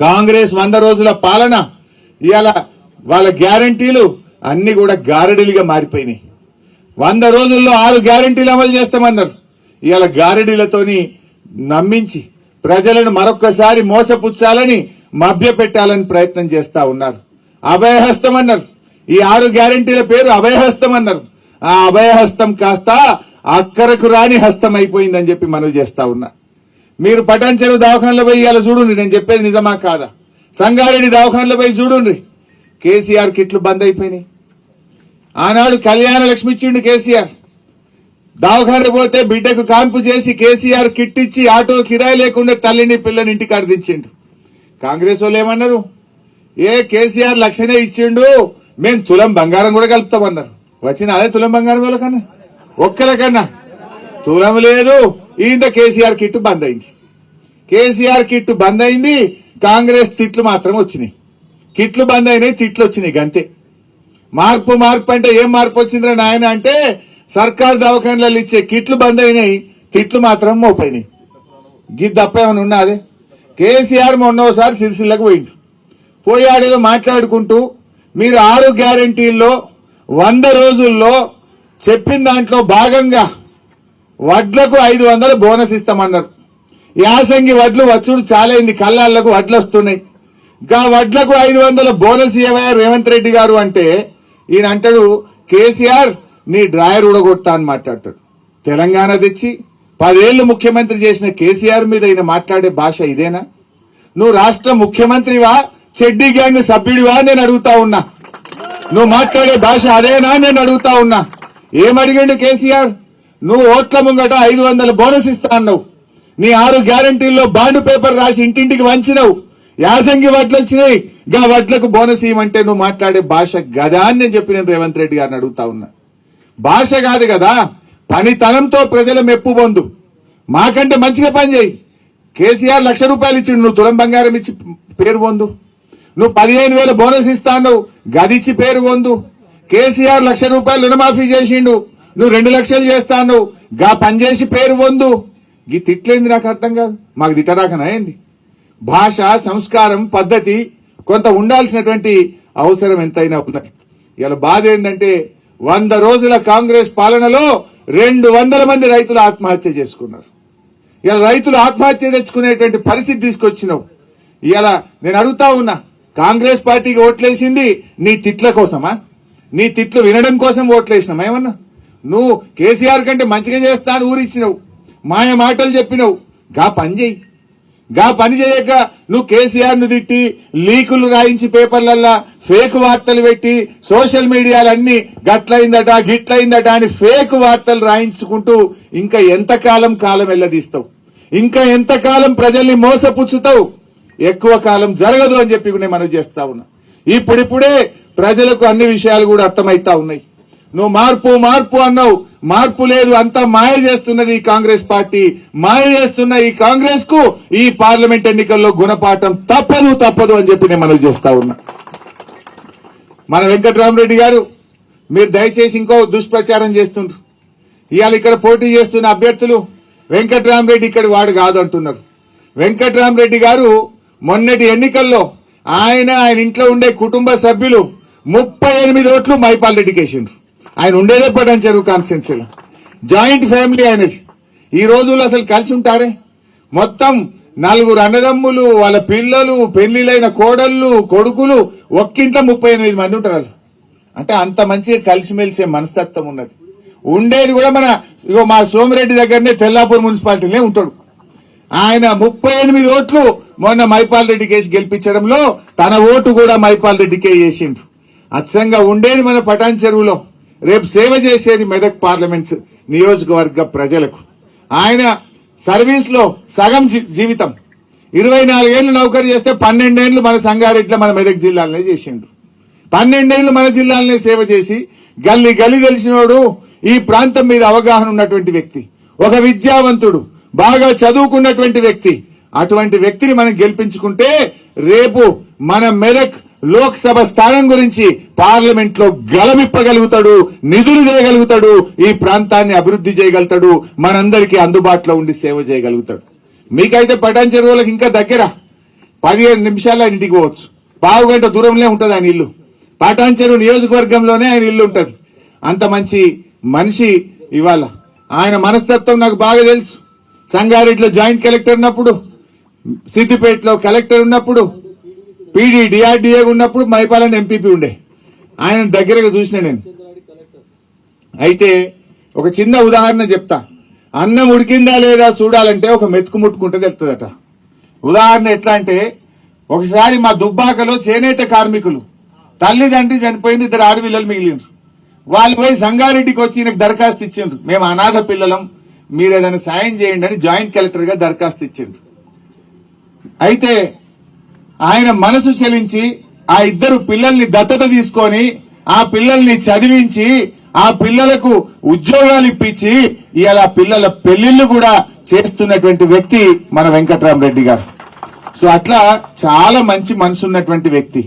కాంగ్రెస్ వంద రోజుల పాలన ఇవాళ వాళ్ళ గ్యారంటీలు అన్ని కూడా గారడీలుగా మారిపోయినాయి. వంద రోజుల్లో ఆరు గ్యారంటీలు అమలు చేస్తామన్నారు. ఇవాళ గారడీలతోని నమ్మించి ప్రజలను మరొక్కసారి మోసపుచ్చాలని మభ్యపెట్టాలని ప్రయత్నం చేస్తా ఉన్నారు. అభయహస్తం అన్నారు ఈ ఆరు గ్యారంటీల పేరు అభయహస్తం అన్నారు ఆ అభయహస్తం కాస్త అక్కరకు రాని హస్తం అయిపోయిందని చెప్పి మనవి చేస్తా ఉన్నా. మీరు పటాన్ చెరువు దవాఖానలో పోయి ఇవాళ చూడండి నేను చెప్పేది నిజమా కాదా? సంగారెడ్డి దవాఖానలో పోయి చూడండి కేసీఆర్ కిట్లు బంద్ అయిపోయినాయి. ఆనాడు కళ్యాణ లక్ష్మి ఇచ్చిండు కేసీఆర్. దవాఖాన పోతే బిడ్డకు కాన్పు చేసి కేసీఆర్ కిట్ ఇచ్చి ఆటో కిరాయి లేకుండా తల్లిని పిల్లని ఇంటికి అర్థించిండు కాంగ్రెస్ వాళ్ళు ఏమన్నారు? ఏ కేసీఆర్ లక్షనే ఇచ్చిండు. మేము తులం బంగారం కూడా కలుపుతామన్నారు. వచ్చిన అదే తులం బంగారం వాళ్ళకన్నా? ఒక్కలకన్నా తులం లేదు. ఈయన కేసీఆర్ కిట్ బంద్ అయింది. కేసీఆర్ కిట్ బంద్ అయింది కాంగ్రెస్ తిట్లు మాత్రం వచ్చినాయి. కిట్లు బంద్ అయినాయి తిట్లు వచ్చినాయి గంతే. మార్పు మార్పు అంటే ఏం మార్పు వచ్చిందిరా నాయన అంటే సర్కార్ దవాఖానలలో ఇచ్చే కిట్లు బంద్ అయినాయి తిట్లు మాత్రం మోపోయినాయి గిద్ద తప్ప ఏమైనా ఉన్నదే కేసీఆర్ మొన్నోసారి సిరిసిల్లకు పోయిండు. పోయాడేదో మాట్లాడుకుంటూ మీరు ఆరు గ్యారంటీల్లో వంద రోజుల్లో చెప్పిన దాంట్లో భాగంగా వడ్లకు ఐదు వందలు బోనస్ ఇస్తామన్నారు. యాసంగి వడ్లు వచ్చుడు చాలైంది కళ్ళాళ్ళకు వడ్లు వస్తున్నాయి. గా వడ్లకు ఐదు వందల బోనస్ ఇవ్వయా రేవంత్ రెడ్డి గారు అంటే ఈయన అంటాడు కేసీఆర్ నీ డ్రాయర్ ఊడగొడతా అని మాట్లాడతాడు. తెలంగాణ తెచ్చి పదేళ్ళు ముఖ్యమంత్రి చేసిన కేసీఆర్ మీద ఈయన మాట్లాడే భాష ఇదేనా? నువ్వు రాష్ట్ర ముఖ్యమంత్రివా చెడ్డీ గ్యాంగ్ సభ్యుడివా నేను అడుగుతా ఉన్నా. నువ్వు మాట్లాడే భాష అదేనా నేను అడుగుతా ఉన్నా. ఏమడిగిండు కేసీఆర్? నువ్వు ఓట్ల ముంగట ఐదు వందల బోనస్ ఇస్తా అన్నావు. నీ ఆరు గ్యారంటీల్లో బాండ్ పేపర్ రాసి ఇంటింటికి వంచినవు. యాసంగి వడ్లు వచ్చినాయి. గా వడ్లకు బోనస్ ఇవ్వమంటే నువ్వు మాట్లాడే భాష గదా అని నేను చెప్పి నేను రేవంత్ రెడ్డి గారిని అడుగుతా ఉన్నా. భాష కాదు కదా పనితనంతో ప్రజల మెప్పు పొందు. మాకంటే మంచిగా పని చేయి. కేసీఆర్ లక్ష రూపాయలు ఇచ్చిండు నువ్వు తులం బంగారం ఇచ్చి పేరు పొందు. నువ్వు పదిహేను వేల బోనస్ ఇస్తాను గదిచ్చి పేరు పొందు. కేసీఆర్ లక్ష రూపాయలు రుణమాఫీ చేసిండు. నువ్వు రెండు లక్షలు చేస్తాను. గా పని చేసి పేరు పొందు. గీ తిట్లేంది నాకు అర్థం కాదు. మాకు తిట్టరాకనా భాష సంస్కారం పద్ధతి కొంత ఉండాల్సినటువంటి అవసరం ఎంతైనా ఉన్నది. ఇలా బాధ ఏంటంటే వంద రోజుల కాంగ్రెస్ పాలనలో రెండు వందల మంది రైతులు ఆత్మహత్య చేసుకున్నారు. ఇలా రైతులు ఆత్మహత్య తెచ్చుకునేటువంటి పరిస్థితి తీసుకొచ్చినావు. ఇలా నేను అడుగుతా ఉన్నా కాంగ్రెస్ పార్టీకి ఓట్లేసింది నీ తిట్ల కోసమా? నీ తిట్లు వినడం కోసం ఓట్లేసినామా ఏమన్నా? నువ్వు కేసీఆర్ కంటే మంచిగా చేస్తా అని ఊరిచ్చినావు. మాయ మాటలు చెప్పినావు. గా పని చేయి. గా పని చేయక నువ్వు కేసీఆర్ను తిట్టి లీకులు రాయించి పేపర్లల్లా ఫేక్ వార్తలు పెట్టి సోషల్ మీడియాలన్నీ గట్లయిందట గిట్లయిందట అని ఫేక్ వార్తలు రాయించుకుంటూ ఇంకా ఎంతకాలం కాలం వెళ్ళదీస్తావు ఇంకా ఎంతకాలం ప్రజల్ని మోసపుచ్చుతావు? ఎక్కువ కాలం జరగదు అని చెప్పి నేను మనం చేస్తా ఉన్నా. ఇప్పుడిప్పుడే ప్రజలకు అన్ని విషయాలు కూడా అర్థమైతా ఉన్నాయి. నువ్వు మార్పు మార్పు అన్నావు. మార్పు లేదు అంతా మాయ చేస్తున్నది ఈ కాంగ్రెస్ పార్టీ. మాయ చేస్తున్న ఈ కాంగ్రెస్కు ఈ పార్లమెంట్ ఎన్నికల్లో గుణపాఠం తప్పదు తప్పదు అని చెప్పి నేను మనవి చేస్తా ఉన్నా. మన వెంకటరామరెడ్డి గారు మీరు దయచేసి ఇంకో దుష్ప్రచారం చేస్తుండ్రు. ఇవాళ ఇక్కడ పోటీ చేస్తున్న అభ్యర్థులు వెంకటరామరెడ్డి ఇక్కడ వాడు కాదు అంటున్నారు. వెంకటరామరెడ్డి గారు మొన్నటి ఎన్నికల్లో ఆయన ఆయన ఇంట్లో ఉండే కుటుంబ సభ్యులు ముప్పై ఎనిమిది ఓట్లు మైపాల్ రెడ్డికి వేసిండ్రు. ఆయన ఉండేదే పడని చెరువు కాన్స్టిట్యున్సీలో. జాయింట్ ఫ్యామిలీ ఆయనది. ఈ రోజుల్లో అసలు కలిసి ఉంటారే? మొత్తం నలుగురు అన్నదమ్ములు వాళ్ళ పిల్లలు పెళ్ళిలైన కోడళ్ళు కొడుకులు ఒక్కింట్లో ముప్పై ఎనిమిది మంది ఉంటారు అంటే అంత మంచిగా కలిసిమెలిసే మనస్తత్వం ఉన్నది. ఉండేది కూడా మన ఇగో మా సోమిరెడ్డి దగ్గరనే తెల్లాపూర్ మున్సిపాలిటీలోనే ఉంటాడు. ఆయన ముప్పై ఎనిమిది ఓట్లు మొన్న మైపాల్ రెడ్డి కేసు గెలిపించడంలో తన ఓటు కూడా మైపాల్ రెడ్డికే చేసిండు అచ్చంగా ఉండేది మన పటాన్ చెరువులో. రేపు సేవ చేసేది మెదక్ పార్లమెంట్స్ నియోజకవర్గ ప్రజలకు. ఆయన సర్వీస్లో సగం జీ- జీవితం. ఇరవై నాలుగేళ్ళు నౌకరీ చేస్తే పన్నెండేళ్ళు మన సంగారెడ్డిలో మన మెదక్ జిల్లాలనే చేసిండు. పన్నెండేళ్ళు మన జిల్లాలనే సేవ చేసి గల్లి గల్లి తెలిసినోడు ఈ ప్రాంతం మీద అవగాహన ఉన్నటువంటి వ్యక్తి. ఒక విద్యావంతుడు బాగా చదువుకున్నటువంటి వ్యక్తి. అటువంటి వ్యక్తిని మనం గెలిపించుకుంటే రేపు మన మెదక్ లోక్సభ స్థానం గురించి పార్లమెంట్లో గలమిప్పగలుగుతాడు నిధులు చేయగలుగుతాడు ఈ ప్రాంతాన్ని అభివృద్ధి చేయగలుగుతాడు మనందరికీ అందుబాటులో ఉండి సేవ చేయగలుగుతాడు. మీకైతే పటాన్ చెరువులకు ఇంకా దగ్గర. పదిహేను నిమిషాల్లో ఆయన ఇంటికి పోవచ్చు. పావు గంట దూరంలో ఉంటుంది ఆయన ఇల్లు. చెరువు నియోజకవర్గంలోనే ఆయన ఇల్లు ఉంటుంది. అంత మంచి మనిషి ఇవాళ. ఆయన మనస్తత్వం నాకు బాగా తెలుసు. సంగారెడ్డిలో జాయింట్ కలెక్టర్ ఉన్నప్పుడు సిద్దిపేటలో కలెక్టర్ ఉన్నప్పుడు పీడీ డిఆర్డీఏ ఉన్నప్పుడు మైపాలన్ ఎంపీపీ ఉండే. ఆయన దగ్గరగా చూసిన నేను. అయితే ఒక చిన్న ఉదాహరణ చెప్తా. అన్నం ఉడికిందా లేదా చూడాలంటే ఒక మెతుకు ముట్టుకుంటే తెలుతుందట ఉదాహరణ ఎట్లా అంటే ఒకసారి మా దుబ్బాకలో చేనేత కార్మికులు తల్లిదండ్రి చనిపోయింది ఇద్దరు ఆడపిల్లలు మిగిలిండ్రు. వాళ్ళు పోయి సంగారెడ్డికి వచ్చి ఈయనకు దరఖాస్తు ఇచ్చిండ్రు. మేము అనాథ పిల్లలం మీరు ఏదైనా సాయం చేయండి అని జాయింట్ కలెక్టర్గా దరఖాస్తు ఇచ్చిండ్రు. అయితే ఆయన మనసు చెలించి ఆ ఇద్దరు పిల్లల్ని దత్తత తీసుకొని ఆ పిల్లల్ని చదివించి ఆ పిల్లలకు ఉద్యోగాలు ఇప్పించి ఇవాళ పిల్లల పెళ్ళిళ్ళు కూడా చేస్తున్నటువంటి వ్యక్తి మన వెంకట్రామరెడ్డి గారు. సో అట్లా చాలా మంచి మనసు ఉన్నటువంటి వ్యక్తి.